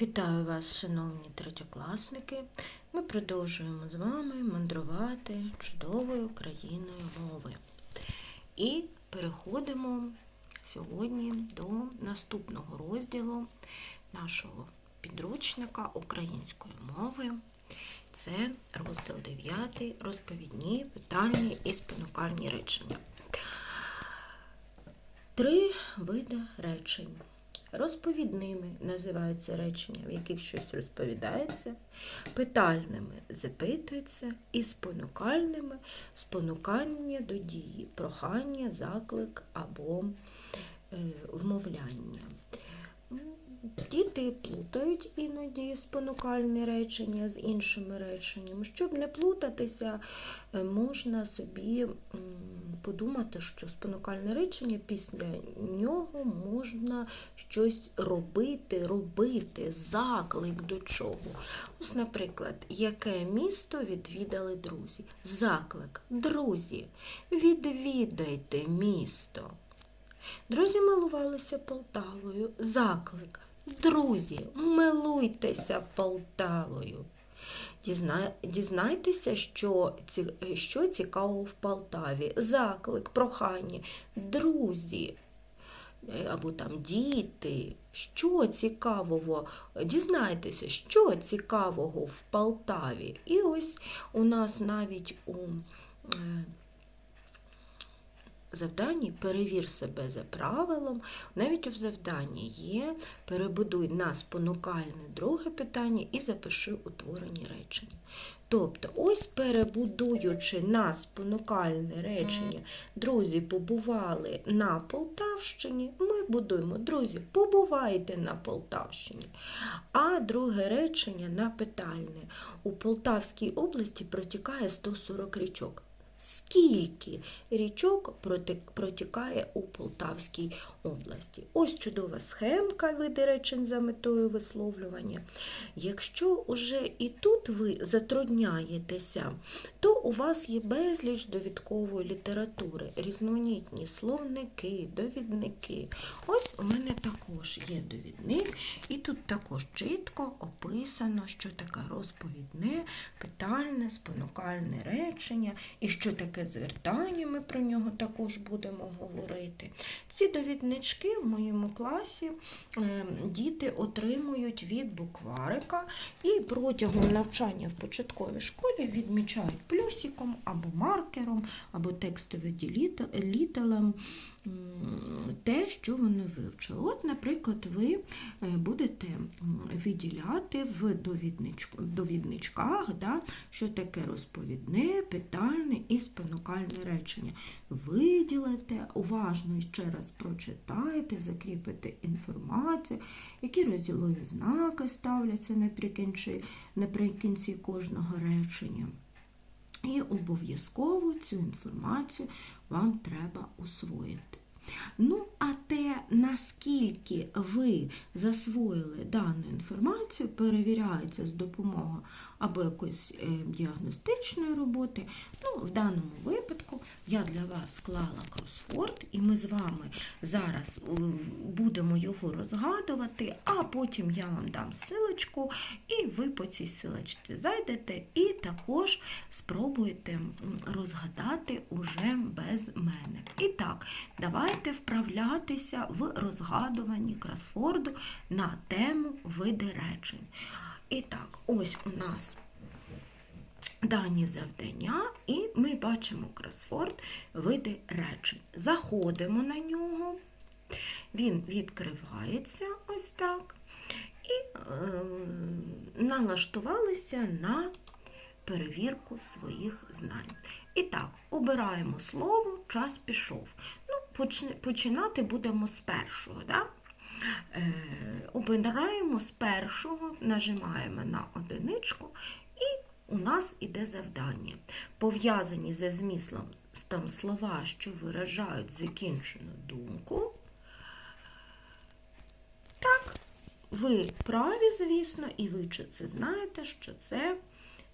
Вітаю вас, шановні третьокласники. Ми продовжуємо з вами мандрувати чудовою країною мови. І переходимо сьогодні до наступного розділу нашого підручника української мови. Це розділ 9, розповідні, питальні і спонукальні речення. Три види речень. Розповідними називаються речення, в яких щось розповідається, питальними запитується і спонукальними спонукання до дії, прохання, заклик або е, вмовляння. Діти плутають іноді спонукальні речення з іншими реченнями. Щоб не плутатися, е, можна собі подумати, що спонукальне речення після нього можна щось робити, робити, заклик до чого. Ось, наприклад, яке місто відвідали друзі? Заклик. Друзі, відвідайте місто. Друзі милувалися Полтавою. Заклик. Друзі, милуйтеся Полтавою. Дізна... Дізнайтеся, що, що цікавого в Полтаві. Заклик, прохання. Друзі. е, Або там діти, що цікавого, дізнайтеся, що цікавого в Полтаві. І ось у нас навіть у е, завданні перевір себе за правилом. Навіть у завданні є перебудуй на спонукальне друге питання і запиши утворені речення. Тобто, ось перебудуючи на спонукальне речення, друзі побували на Полтавщині, ми будуємо, друзі, побувайте на Полтавщині. А друге речення на питальне. У Полтавській області протікає 140 річок. Скільки річок протікає у Полтавській області? Ось чудова схемка види речень за метою висловлювання. Якщо уже і тут ви затрудняєтеся, то у вас є безліч довідкової літератури, різноманітні словники, довідники. Ось у мене також є довідник, і тут також чітко описано, що таке розповідне, питальне, спонукальне речення, і що таке звертання, ми про нього також будемо говорити. Ці довіднички в моєму класі е, діти отримують від букварика і протягом навчання в початковій школі відмічають плюсиком або маркером, або текстовим ділітелем те, що вони вивчили. От, наприклад, ви е, будете м, виділяти в довідничках, да, що таке розповідне, питальне і спонукальне речення. Виділите, уважно ще раз прочитайте, закріпите інформацію, які розділові знаки ставляться наприкінці, наприкінці кожного речення. І обов'язково цю інформацію вам треба усвоїти. Ну, а те, наскільки ви засвоїли дану інформацію, перевіряється з допомогою або якоїсь е, діагностичної роботи. Ну, в даному випадку я для вас склала кросфорд, і ми з вами зараз будемо його розгадувати, а потім я вам дам силочку, і ви по цій силочці зайдете і також спробуєте розгадати уже без мене. І так, давайте вправлятися в розгадуванні кросфорду на тему види речень. І так, ось у нас дані завдання, і ми бачимо кросфорд види речень. Заходимо на нього, він відкривається ось так. І е, налаштувалися на перевірку своїх знань. І так, обираємо слово, час пішов. Ну, починати будемо з першого. Да? Е, обираємо з першого, нажимаємо на одиничку, і у нас іде завдання. Пов'язані за зміслом там слова, що виражають закінчену думку. Так, ви праві, звісно, і ви чи це знаєте, що це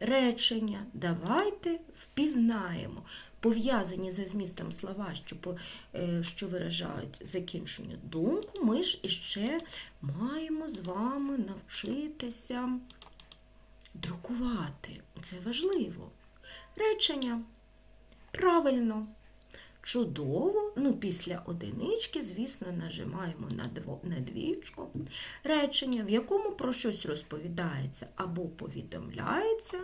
речення. Давайте впізнаємо. пов'язані за змістом слова, що, е, що виражають закінчену думку, ми ж іще маємо з вами навчитися друкувати. Це важливо. Речення. Правильно. Чудово. Ну, після одинички, звісно, нажимаємо на, дво, на двічку. Речення, в якому про щось розповідається або повідомляється.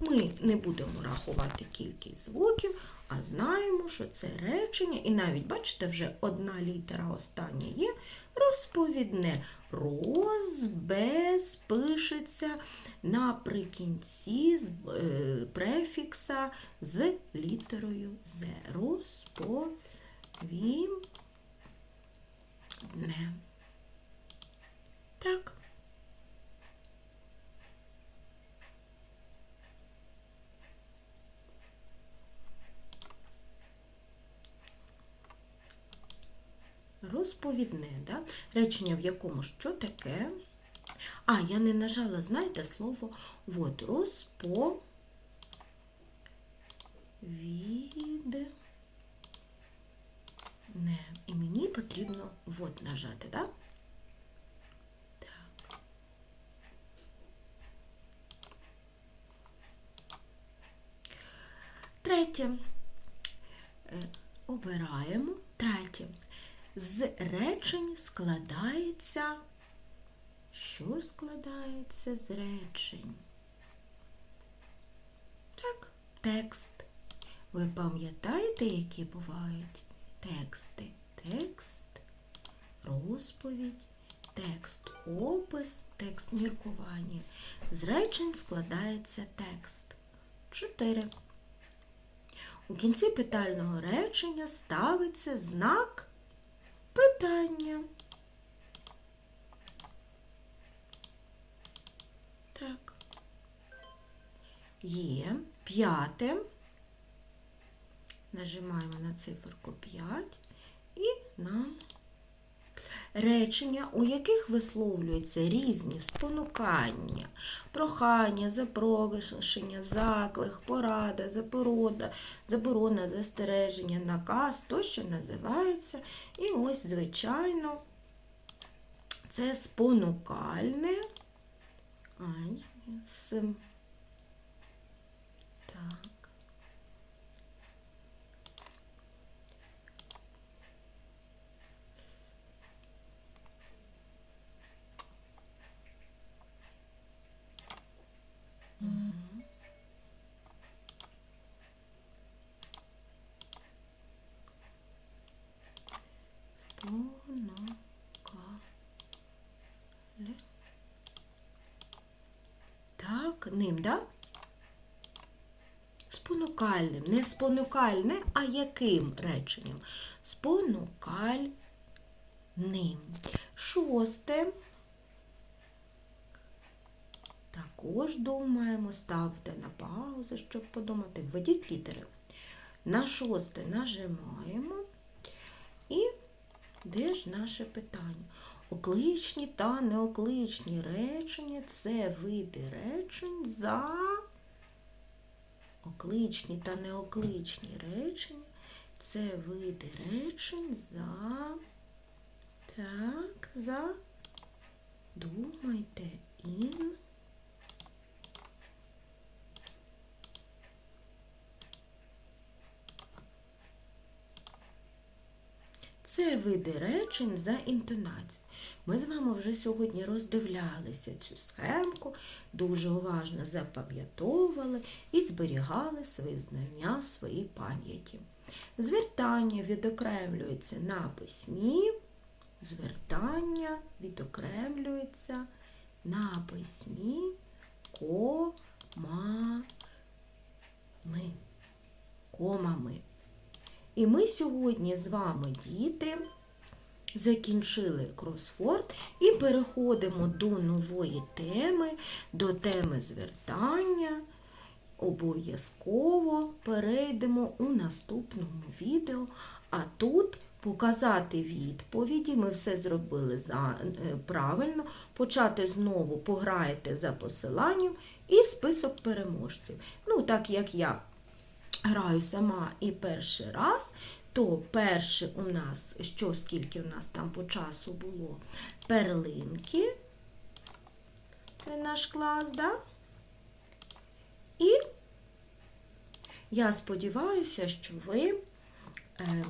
Ми не будемо рахувати кількість звуків, а знаємо, що це речення, і навіть, бачите, вже одна літера остання є, розповідне. Розбез пишеться наприкінці з е, префікса з літерою З. Розповідне. Так. Розповідне, да? речення, в якому що таке. А, я не нажала, знаєте, слово от, розпо. Від. Не. І мені потрібно вот нажати, так? Так. Третє. Е, Обираємо. Третє. З речень складається. Що складається з речень? Так, текст. Ви пам'ятаєте, які бувають тексти? Текст, розповідь, текст опис, текст міркування. З речень складається текст. Чотири. У кінці питального речення ставиться знак питання. Так. Є п'яте. Нажимаємо на циферку 5 і нам речення, у яких висловлюються різні спонукання, прохання, запрошення, заклик, порада, запорода, заборона, застереження, наказ, то, що називається. І ось, звичайно, це спонукальне. Ай. Так. Спонукале. Да? Спонукальним. Не спонукальне, а яким реченням? Спонукальним. Шосте. Також думаємо, ставте на паузу, щоб подумати. Введіть літери. На шосте нажимаємо. І де ж наше питання? Окличні та неокличні речення це види речень за окличні та неокличні речення. Це види речень за так, за думайте ін. Це види речень за інтонацією. Ми з вами вже сьогодні роздивлялися цю схемку, дуже уважно запам'ятовували і зберігали свої знання, свої пам'яті. Звертання відокремлюється на письмі, звертання відокремлюється на письмі комами. Комами. І ми сьогодні з вами, діти, закінчили кросфорд і переходимо до нової теми, до теми звертання. Обов'язково перейдемо у наступному відео, а тут показати відповіді. Ми все зробили за, е, правильно. Почати знову пограєте за посиланням і список переможців. Ну, так як я граю сама і перший раз, то перше у нас, що скільки у нас там по часу було? Перлинки. Це наш клас, да? І я сподіваюся, що ви е,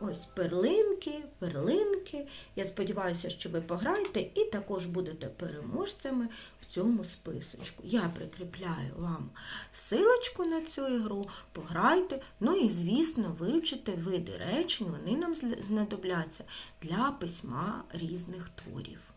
ось перлинки, перлинки. Я сподіваюся, що ви пограєте і також будете переможцями цьому списочку. Я прикріпляю вам силочку на цю ігру, пограйте, ну і, звісно, вивчите види речень, вони нам знадобляться для письма різних творів.